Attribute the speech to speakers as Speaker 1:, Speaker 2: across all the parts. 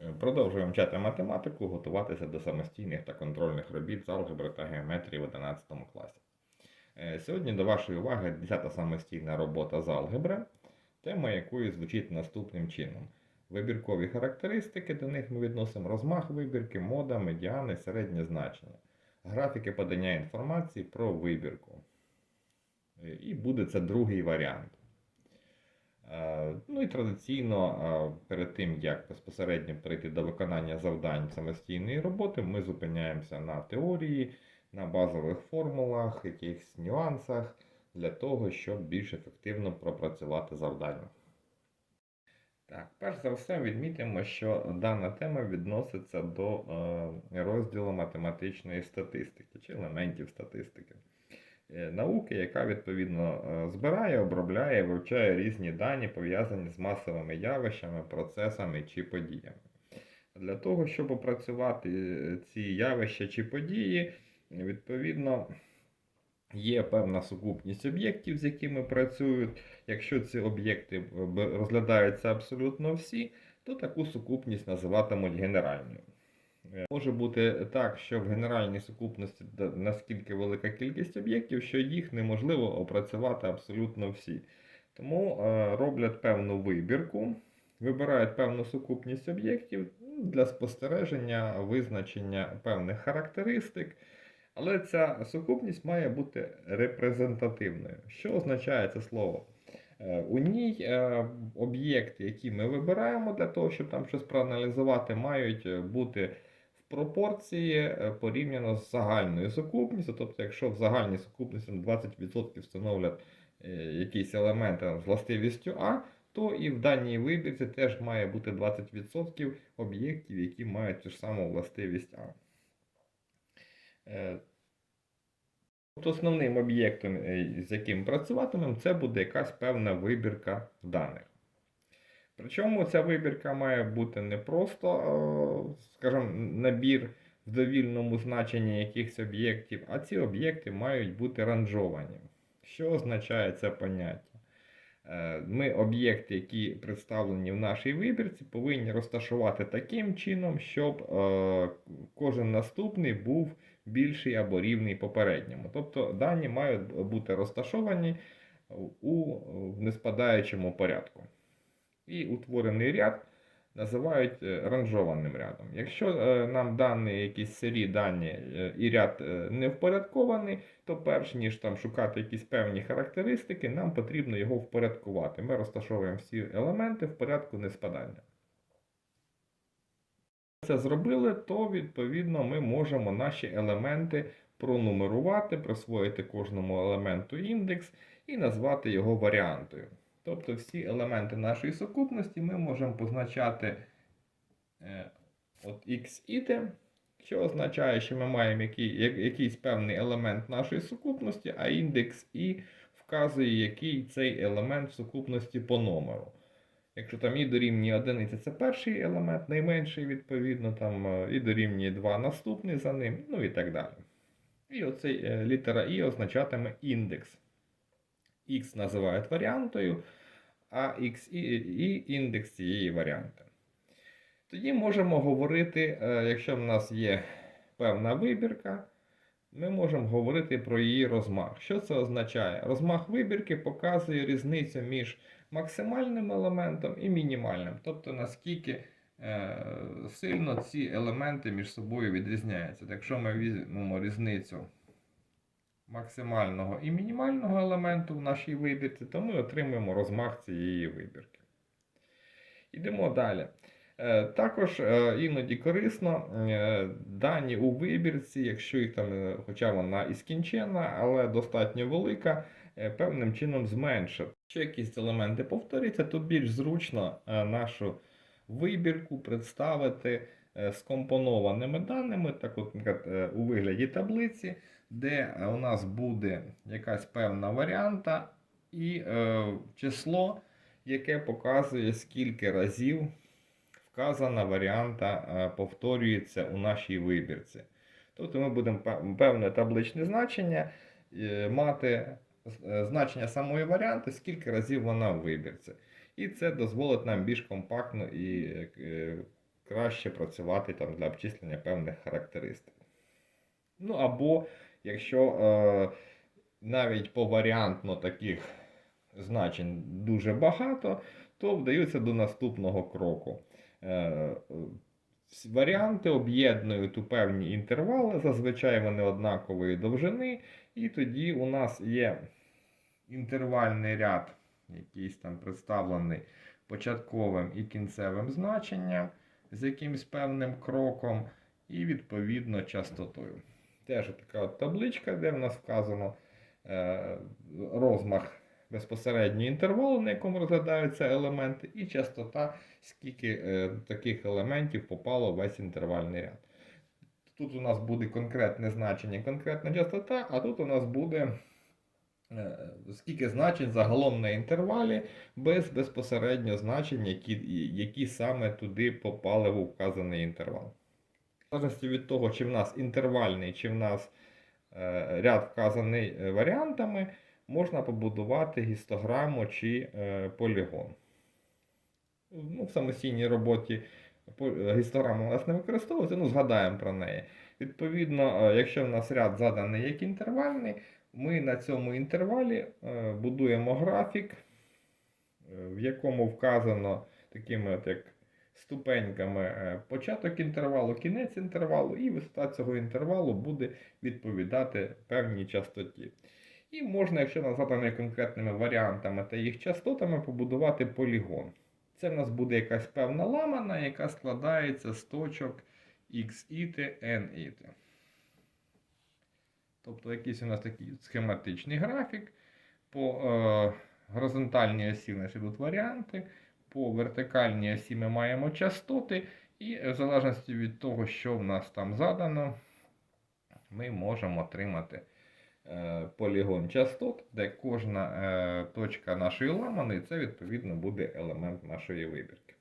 Speaker 1: Е, Продовжуємо вчати математику, готуватися до самостійних та контрольних робіт з алгебри та геометрії в 11 класі. Е, Сьогодні до вашої уваги 10 самостійна робота з алгебри, тема якої звучить наступним чином. Вибіркові характеристики, до них ми відносимо розмах вибірки, мода, медіани, середнє значення. Графіки подання інформації про вибірку. Е, І буде це другий варіант. Е, Ну і традиційно, е, перед тим, як безпосередньо перейти до виконання завдань самостійної роботи, ми зупиняємося на теорії, на базових формулах, якихось нюансах для того, щоб більш ефективно пропрацювати завдання. Так, перш за все відмітимо, що дана тема відноситься до е, розділу математичної статистики чи елементів статистики. Е, Науки, яка відповідно е, збирає, обробляє, вивчає різні дані, пов'язані з масовими явищами, процесами чи подіями. Для того, щоб опрацювати е, ці явища чи події, відповідно, є певна сукупність об'єктів, з якими працюють. Якщо ці об'єкти розглядаються абсолютно всі, то таку сукупність називатимуть генеральною. Може бути так, що в генеральній сукупності наскільки велика кількість об'єктів, що їх неможливо опрацювати абсолютно всі. Тому е, роблять певну вибірку, вибирають певну сукупність об'єктів для спостереження, визначення певних характеристик. Але ця сукупність має бути репрезентативною. Що означає це слово? Е, У ній е, об'єкти, які ми вибираємо для того, щоб там щось проаналізувати, мають бути пропорції е, порівняно з загальною сукупністю. Тобто, якщо в загальній сукупності 20% становлять е, якісь елементи з властивістю А, то і в даній вибірці теж має бути 20% об'єктів, які мають ту ж саму властивість А. От основним об'єктом, з яким працюватимемо, це буде якась певна вибірка даних. Причому ця вибірка має бути не просто, скажімо, набір в довільному значенні якихось об'єктів, а ці об'єкти мають бути ранжовані. Що означає це поняття? Е, Ми об'єкти, які представлені в нашій вибірці, повинні розташувати таким чином, щоб е, кожен наступний був більший або рівний попередньому. Тобто дані мають бути розташовані у неспадаючому порядку. І утворений ряд називають е, ранжованим рядом. Якщо е, нам дані якісь сирі дані е, і ряд не впорядкований, то перш ніж там шукати якісь певні характеристики, нам потрібно його впорядкувати. Ми розташовуємо всі елементи в порядку неспадання. Це зробили, то відповідно ми можемо наші елементи пронумерувати, присвоїти кожному елементу індекс і назвати його варіантою. Тобто всі елементи нашої сукупності ми можемо позначати е, от xit, що означає, що ми маємо який, якийсь певний елемент нашої сукупності, а індекс і вказує, який цей елемент сукупності по номеру. Якщо там і дорівнює одиниці, це перший елемент, найменший, відповідно, там е, і дорівнює 2 наступний за ним, ну і так далі. І оцей е, літера І означатиме індекс. X називають варіантою, а і, і індекс цієї варіанти. Тоді можемо говорити, е, якщо в нас є певна вибірка, ми можемо говорити про її розмах. Що це означає? Розмах вибірки показує різницю між максимальним елементом і мінімальним. Тобто наскільки е, сильно ці елементи між собою відрізняються. Якщо ми візьмемо різницю максимального і мінімального елементу в нашій вибірці, то ми отримуємо розмах цієї вибірки. Йдемо далі. Е, Також е, іноді корисно е, дані у вибірці, якщо їх там, хоча вона і скінчена, але достатньо велика, певним чином зменшити. Якщо якісь елементи повторюються, то більш зручно нашу вибірку представити скомпонованими даними, так от, у вигляді таблиці, де у нас буде якась певна варіанта і е, число, яке показує, скільки разів вказана варіанта е, повторюється у нашій вибірці. Тобто ми будемо певне табличне значення е, мати е, значення самої варіанти, скільки разів вона в вибірці. І це дозволить нам більш компактно і краще працювати там для обчислення певних характеристик. Ну або якщо е, навіть по варіантно таких значень дуже багато, то вдаються до наступного кроку. Е, Варіанти об'єднують у певні інтервали, зазвичай вони однакової довжини, і тоді у нас є інтервальний ряд, якийсь там представлений початковим і кінцевим значенням з якимось певним кроком, і відповідно частотою. Теж така от табличка, де в нас вказано е, розмах безпосередньо інтервалу, на якому розглядаються елементи, і частота, скільки е, таких елементів попало в весь інтервальний ряд. Тут у нас буде конкретне значення, конкретна частота, а тут у нас буде е, скільки значень загалом на інтервалі, без безпосередньо значень, які, які саме туди попали в вказаний інтервал. В залежності від того, чи в нас інтервальний, чи в нас е, ряд вказаний е, варіантами, можна побудувати гістограму чи е, полігон. Ну, в самостійній роботі гістограма у нас не використовується, ну згадаємо про неї. Відповідно, якщо в нас ряд заданий як інтервальний, ми на цьому інтервалі будуємо графік, в якому вказано такими от як ступеньками е, початок інтервалу, кінець інтервалу, і висота цього інтервалу буде відповідати певній частоті. І можна, якщо назвати конкретними варіантами та їх частотами, побудувати полігон. Це в нас буде якась певна ламана, яка складається з точок xіти,ніти. Тобто якийсь у нас такий схематичний графік. По е, горизонтальній осі у нас варіанти, по вертикальній осі ми маємо частоти, і в залежності від того, що в нас там задано, ми можемо отримати е, полігон частот, де кожна е, точка нашої ламани, це відповідно буде елемент нашої вибірки.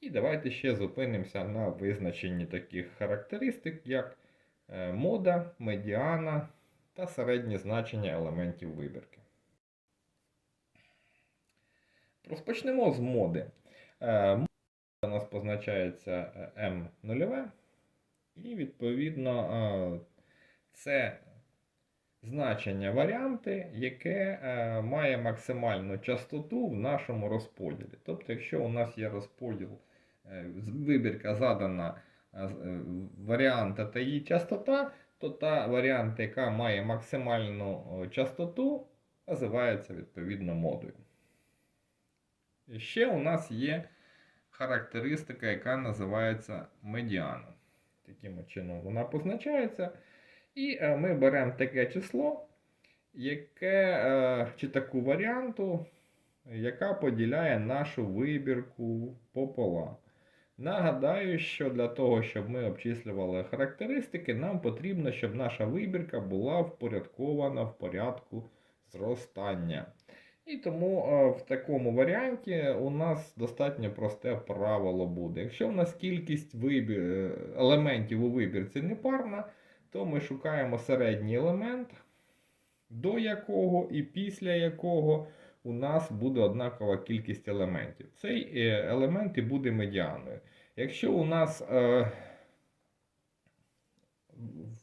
Speaker 1: І давайте ще зупинимося на визначенні таких характеристик, як е, мода, медіана та середнє значення елементів вибірки. Розпочнемо з моди. Е, Мода у нас позначається е, М0, і відповідно е, це значення варіанти, яке має максимальну частоту в нашому розподілі. Тобто, якщо у нас є розподіл, вибірка задана варіанта та її частота, то та варіант, яка має максимальну частоту, називається відповідно модою. Ще у нас є характеристика, яка називається медіана. Таким чином вона позначається. І е, ми беремо таке число, яке, е, чи таку варіанту, яка поділяє нашу вибірку пополам. Нагадаю, що для того, щоб ми обчислювали характеристики, нам потрібно, щоб наша вибірка була впорядкована в порядку зростання. І тому е, в такому варіанті у нас достатньо просте правило буде. Якщо в нас кількість вибір, е, елементів у вибірці непарна, то ми шукаємо середній елемент, до якого і після якого у нас буде однакова кількість елементів. Цей е, елемент і буде медіаною. Якщо у нас е,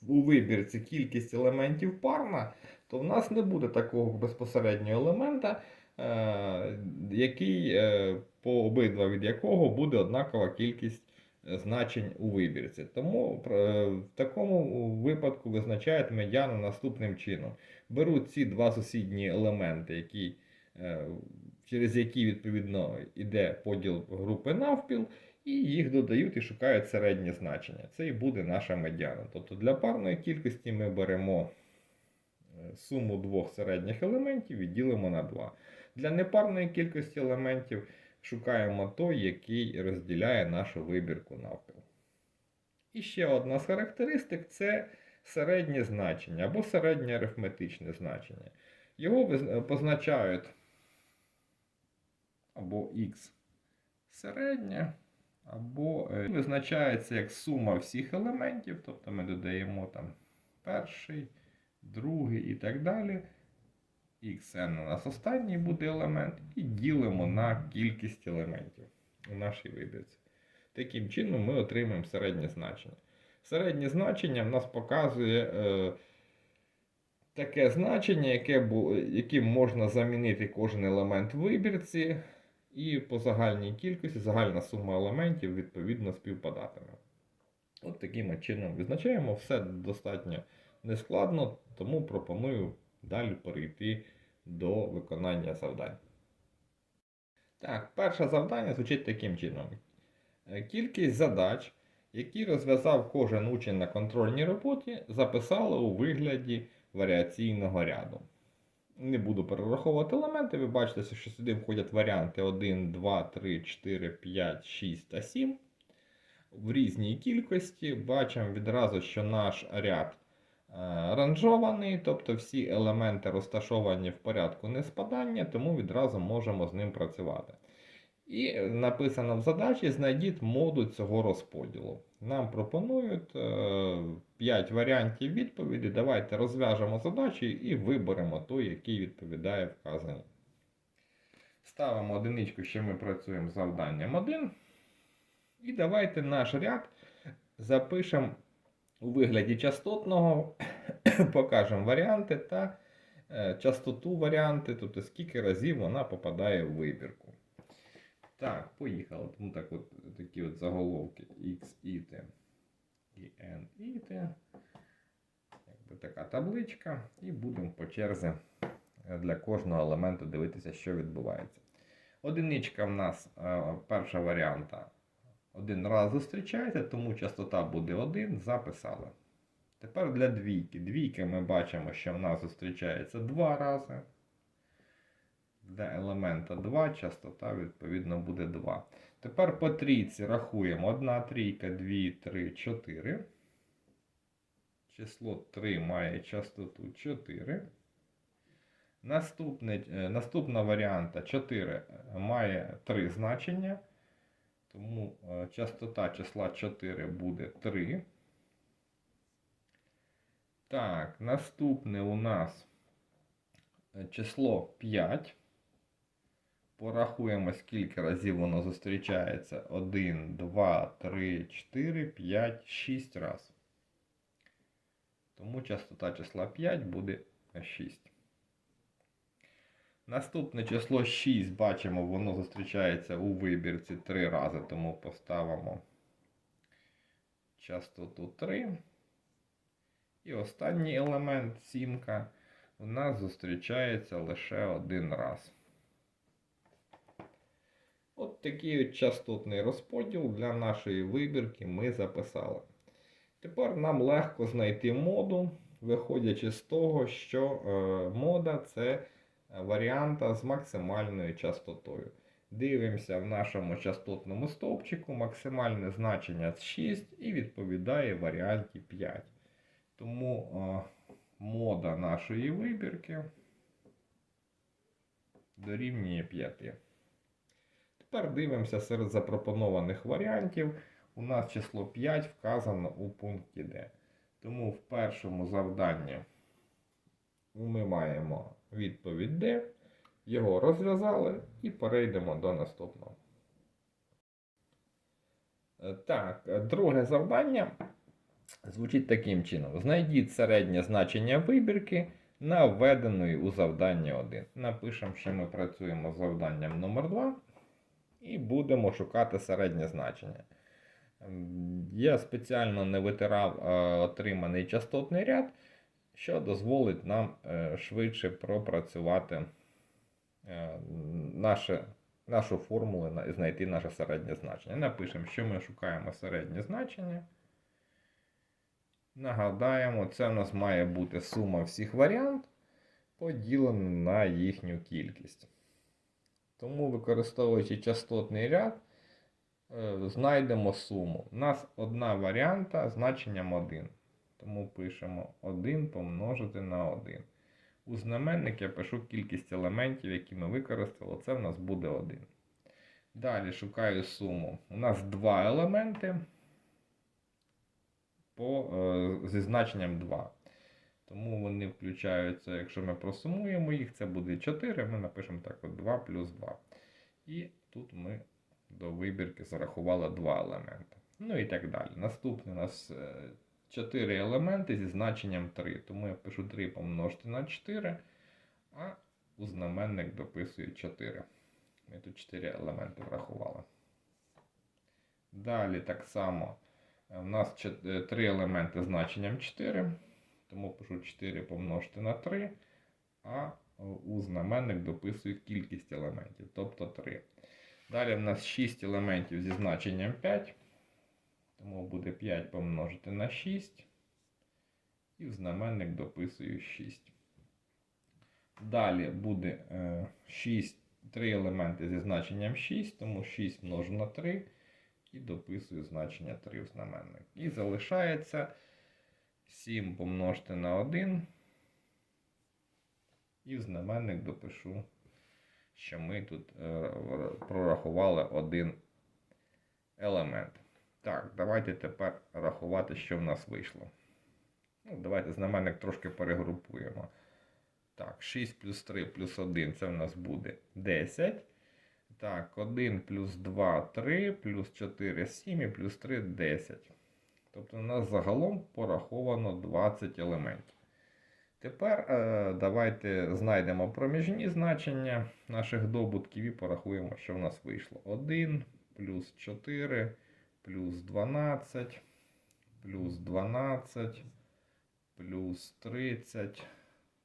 Speaker 1: у вибірці кількість елементів парна, то в нас не буде такого безпосереднього елемента, е, який е, по обидва від якого буде однакова кількість е, значень у вибірці. Тому в такому випадку визначають медіану наступним чином. Беруть ці два сусідні елементи, які, через які відповідно йде поділ групи навпіл, і їх додають і шукають середнє значення. Це і буде наша медіана. Тобто для парної кількості ми беремо суму двох середніх елементів і ділимо на 2. Для непарної кількості елементів шукаємо той, який розділяє нашу вибірку навпіл. І ще одна з характеристик це середнє значення або середнє арифметичне значення. Його позначають або x середнє, або е, визначається як сума всіх елементів, тобто ми додаємо там перший, другий і так далі. xn у нас останній буде елемент, і ділимо на кількість елементів у нашій вибірці. Таким чином ми отримаємо середнє значення. Середнє значення в нас показує е, таке значення, яке, яким можна замінити кожен елемент в вибірці, і по загальній кількості загальна сума елементів відповідно співпадатиме. От таким чином визначаємо, все достатньо нескладно, тому пропоную далі перейти до виконання завдань. Так, перше завдання звучить таким чином. Е, Кількість задач, які розв'язав кожен учень на контрольній роботі, записали у вигляді варіаційного ряду. Не буду перераховувати елементи, ви бачите, що сюди входять варіанти 1, 2, 3, 4, 5, 6 та 7. В різній кількості бачимо відразу, що наш ряд ранжований, тобто всі елементи розташовані в порядку неспадання, тому відразу можемо з ним працювати. І написано в задачі: знайдіть моду цього розподілу. Нам пропонують 5 варіантів відповіді. Давайте розв'яжемо задачі і виберемо той, який відповідає вказаній. Ставимо одиничку, що ми працюємо з завданням 1. І давайте наш ряд запишемо у вигляді частотного, покажемо варіанти та е, частоту варіанти, тобто скільки разів вона попадає в вибірку. Так, поїхали. Тому так от такі от заголовки X, I, T і N, I, T. Якби така табличка. І будемо по черзі е, для кожного елементу дивитися, що відбувається. Одиничка в нас е, перша варіанта один раз зустрічається, тому частота буде 1, записали. Тепер для двійки. Двійки ми бачимо, що в нас зустрічається два рази. Для елемента 2 частота, відповідно, буде 2. Тепер по трійці рахуємо 1 трійка, 2, 3, 4. Число 3 має частоту 4. Наступне, е, наступна варіанта 4 має 3 значення. Тому е, частота числа 4 буде 3. Так, наступне у нас е, число 5. Порахуємо, скільки разів воно зустрічається. 1, 2, 3, 4, 5, 6 раз. Тому частота числа 5 буде 6. Наступне число 6, бачимо, воно зустрічається у вибірці 3 рази, тому поставимо частоту 3. І останній елемент, сімка, у нас зустрічається лише один раз. От такий от частотний розподіл для нашої вибірки ми записали. Тепер нам легко знайти моду, виходячи з того, що е, мода це варіанта з максимальною частотою. Дивимося в нашому частотному стовпчику, максимальне значення 6 і відповідає варіанті 5. Тому е, мода нашої вибірки дорівнює 5. Тепер дивимося серед запропонованих варіантів. У нас число 5 вказано у пункті D. Тому в першому завданні ми маємо відповідь D. Його розв'язали і перейдемо до наступного. Е, Так, друге завдання звучить таким чином: знайдіть середнє значення вибірки на введеної у завдання 1. Напишемо, що ми працюємо з завданням номер 2 і будемо шукати середнє значення. Я спеціально не витирав е, отриманий частотний ряд, що дозволить нам е, швидше пропрацювати е, наше, нашу формулу і знайти наше середнє значення. Напишемо, що ми шукаємо середнє значення. Нагадаємо, це у нас має бути сума всіх варіантів, поділена на їхню кількість. Тому, використовуючи частотний ряд, е, знайдемо суму. У нас одна варіанта значенням 1. Тому пишемо 1 помножити на 1. У знаменник я пишу кількість елементів, які ми використали. Це в нас буде 1. Далі шукаю суму. У нас два елементи по, е, зі значенням 2. Тому вони включаються, якщо ми просумуємо їх, це буде 4. Ми напишемо так: от 2 плюс 2. І тут ми до вибірки зарахували два елементи. Ну і так далі. Наступне у нас 4 елементи зі значенням 3. Тому я пишу 3 помножити на 4, а у знаменник дописую 4. Ми тут 4 елементи врахували. Далі так само е, у нас 3 елементи з значенням 4. Тому пишу 4 помножити на 3, а у знаменник дописую кількість елементів, тобто 3. Далі в нас 6 елементів зі значенням 5. Тому буде 5 помножити на 6. І в знаменник дописую 6. Далі буде 6, 3 елементи зі значенням 6, тому 6 множу на 3 і дописую значення 3 в знаменник. І залишається 7 помножити на 1. І в знаменник допишу, що ми тут е, прорахували один елемент. Так, давайте тепер рахувати, що в нас вийшло. Ну, Давайте знаменник трошки перегрупуємо. Так, 6 плюс 3 плюс 1 це в нас буде 10. Так, 1 плюс 2 3, плюс 4 7 і плюс 3 10. Тобто у нас загалом пораховано 20 елементів. Тепер е, давайте знайдемо проміжні значення наших добутків і порахуємо, що в нас вийшло. 1 плюс 4 плюс 12, плюс 12, плюс 30,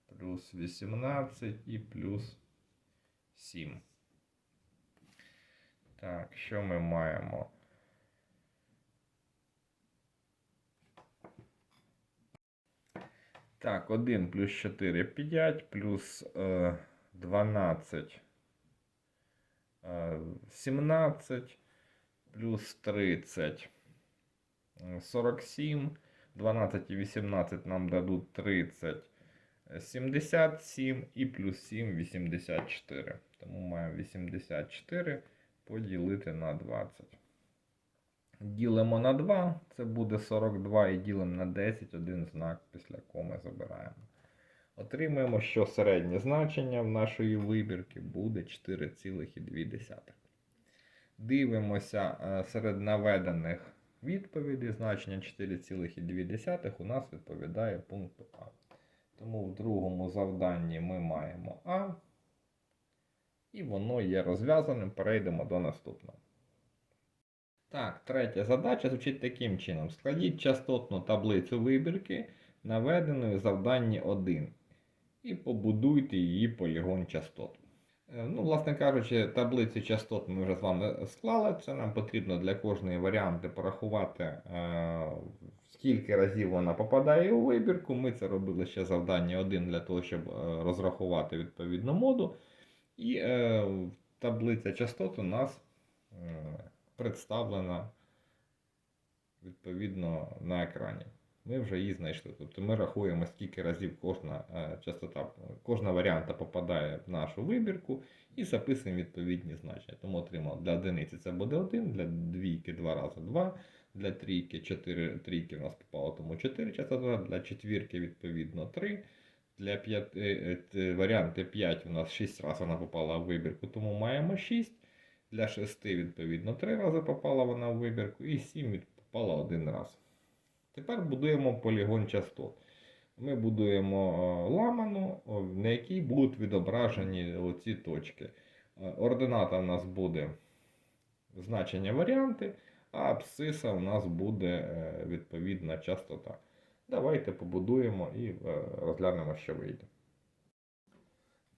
Speaker 1: плюс 18 і плюс 7. Так, що ми маємо? Так, 1 плюс 4 5, плюс е, 12 е, 17, плюс 30 е, 47, 12 і 18 нам дадуть 30, е, 77 і плюс 7 84. Тому маємо 84 поділити на 20. Ділимо на 2, це буде 42 і ділимо на 10, один знак після коми забираємо. Отримуємо, що середнє значення в нашої вибірки буде 4,2. Дивимося е, серед наведених відповідей. Значення 4,2 у нас відповідає пункту А. Тому в другому завданні ми маємо А. І воно є розв'язаним. Перейдемо до наступного. Так, третя задача звучить таким чином. Складіть частотну таблицю вибірки, наведеної в завданні 1. І побудуйте її полігон частот. Е, Ну, власне кажучи, таблицю частот ми вже з вами склали. Це нам потрібно для кожної варіанти порахувати, е, скільки разів вона попадає у вибірку. Ми це робили ще завдання 1 для того, щоб е, розрахувати відповідну моду. І е, таблиця частот у нас е, представлена відповідно на екрані. Ми вже її знайшли. Тобто ми рахуємо, скільки разів кожна е, частота, кожна варіанта попадає в нашу вибірку і записуємо відповідні значення. Тому отримали для одиниці це буде 1, для двійки 2 рази 2, для трійки 4 трійки в нас попало, тому 4 частота, для четвірки відповідно 3. Для п'яти, е, варіанти 5 у нас 6 разів вона попала в вибірку, тому маємо 6. Для 6 відповідно 3 рази попала вона в вибірку і 7 попала один раз. Тепер будуємо полігон частот. Ми будуємо е, ламану, на якій будуть відображені оці точки. Е, Ордината у нас буде значення варіанти, а абсциса у нас буде е, відповідна частота. Давайте побудуємо і розглянемо, що вийде.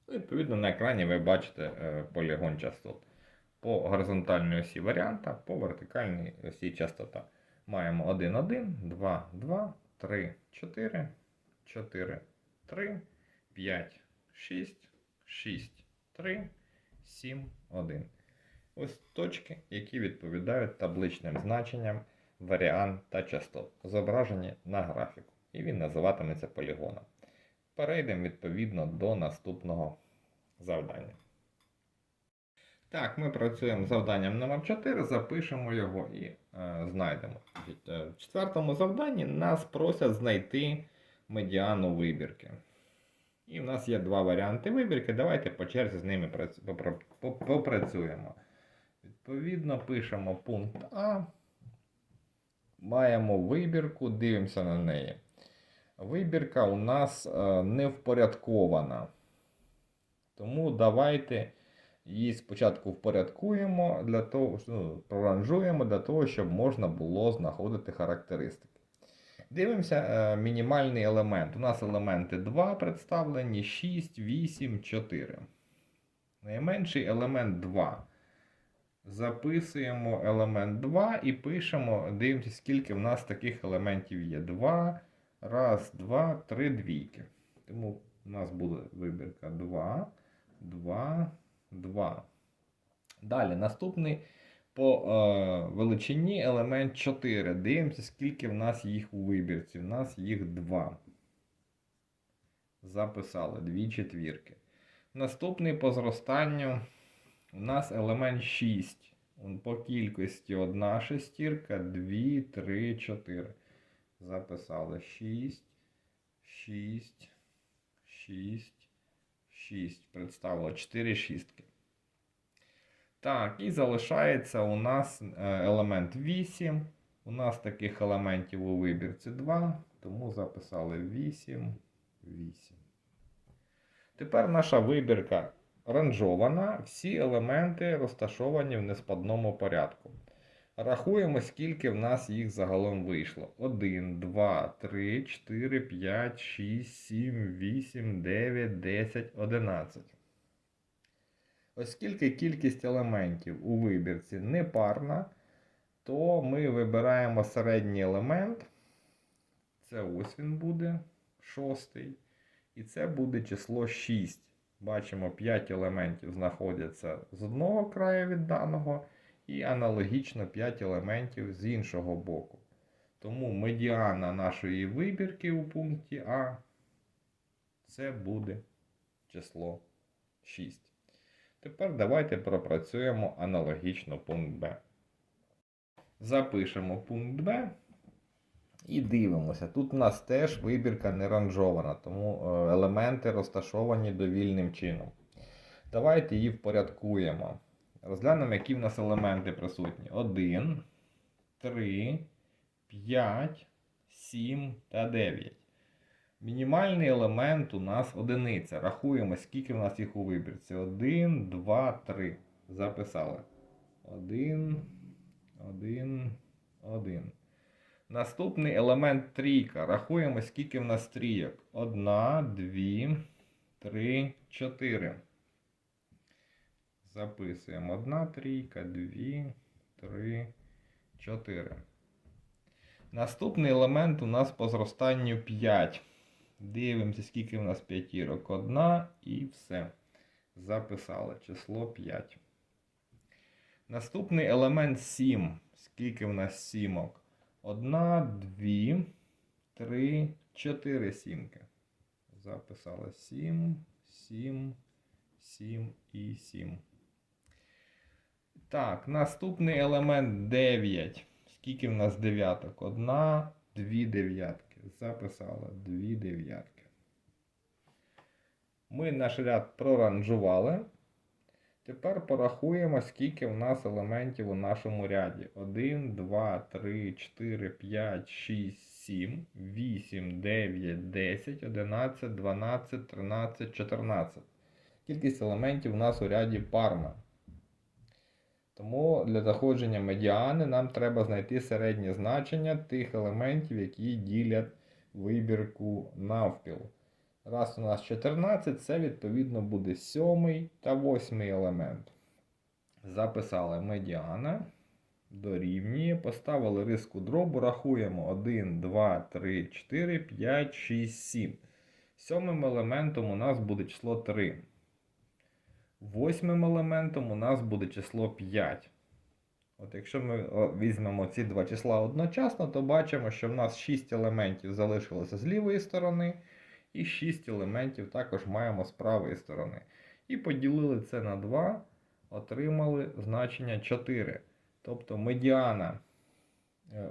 Speaker 1: Відповідно, на екрані ви бачите полігон частот. По горизонтальній осі варіанта, по вертикальній осі частота маємо 1, 1, 2, 2, 3, 4, 4, 3, 5, 6, 6, 3, 7, 1. Ось точки, які відповідають табличним значенням варіант та частот, зображені на графіку. І він називатиметься полігоном. Перейдемо відповідно до наступного завдання. Так, ми працюємо з завданням номер 4 запишемо його і е, знайдемо. Е, В четвертому завданні нас просять знайти медіану вибірки. І в нас є два варіанти вибірки. Давайте по черзі з ними попрацюємо. Відповідно, пишемо пункт А. Маємо вибірку, дивимося на неї. Вибірка у нас е, не впорядкована. Тому давайте її спочатку впорядкуємо, для того, ну, проранжуємо для того, щоб можна було знаходити характеристики. Дивимося е, мінімальний елемент. У нас елементи 2 представлені, 6, 8, 4. Найменший елемент 2. Записуємо елемент 2 і пишемо, дивимося, скільки в нас таких елементів є. 2, раз, 2, 3 двійки. Тому у нас буде вибірка 2, 2, 2. Далі, наступний по е, величині елемент 4. Дивимося, скільки в нас їх у вибірці. У нас їх 2. Записали дві четвірки. Наступний по зростанню у нас елемент 6. По кількості одна шестірка, 2, 3, 4. Записали 6, 6, 6, 6. Представило 4 шістки. Так, і залишається у нас е, елемент 8. У нас таких елементів у вибірці 2, тому записали 8, 8. Тепер наша вибірка ранжована, всі елементи розташовані в неспадному порядку. Рахуємо, скільки в нас їх загалом вийшло. 1, 2, 3, 4, 5, 6, 7, 8, 9, 10, 11. Оскільки кількість елементів у вибірці непарна, то ми вибираємо середній елемент. Це ось він буде, шостий. І це буде число 6. Бачимо, 5 елементів знаходяться з одного краю від даного, і аналогічно 5 елементів з іншого боку. Тому медіана нашої вибірки у пункті А це буде число 6. Тепер давайте пропрацюємо аналогічно пункт Б. Запишемо пункт Б. І дивимося. Тут у нас теж вибірка не ранжована, тому е, елементи розташовані довільним чином. Давайте її впорядкуємо. Розглянемо, які в нас елементи присутні. 1, 3, 5, 7 та 9. Мінімальний елемент у нас одиниця. Рахуємо, скільки в нас їх у вибірці. 1, 2, 3. Записали. 1, 1, 1. Наступний елемент трійка. Рахуємо, скільки в нас трійок. Одна, дві, три, чотири. Записуємо. Одна трійка, дві, три, чотири. Наступний елемент у нас по зростанню 5. Дивимося, скільки в нас п'ятірок. Одна і все. Записали число 5. Наступний елемент 7. Скільки в нас сімок? Одна, дві, три, чотири сімки. Записали сім, сім, сім і сім. Так, наступний елемент 9. Скільки в нас дев'яток? Одна, дві дев'ятки. Записали дві дев'ятки. Ми наш ряд проранжували. Тепер порахуємо, скільки в нас елементів у нашому ряді. 1, 2, 3, 4, 5, 6, 7, 8, 9, 10, 11, 12, 13, 14. Кількість елементів у нас у ряді парна. Тому для заходження медіани нам треба знайти середнє значення тих елементів, які ділять вибірку навпіл. Раз у нас 14, це відповідно буде сьомий та восьмий елемент. Записали медіана. Дорівнює. Поставили риску дробу. Рахуємо 1, 2, 3, 4, 5, 6, 7. Сьомим елементом у нас буде число 3. Восьмим елементом у нас буде число 5. От Якщо ми візьмемо ці два числа одночасно, то бачимо, що в нас 6 елементів залишилося з лівої сторони. І 6 елементів також маємо з правої сторони. І поділили це на 2, отримали значення 4. Тобто медіана е, е,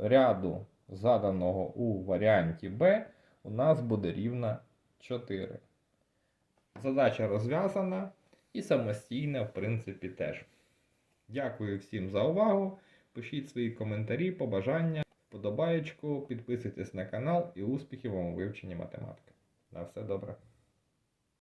Speaker 1: ряду, заданого у варіанті B, у нас буде рівна 4. Задача розв'язана і самостійна, в принципі, теж. Дякую всім за увагу. Пишіть свої коментарі, побажання, вподобаєчку, підписуйтесь на канал і успіхів вам у вивченні математики. На все добре.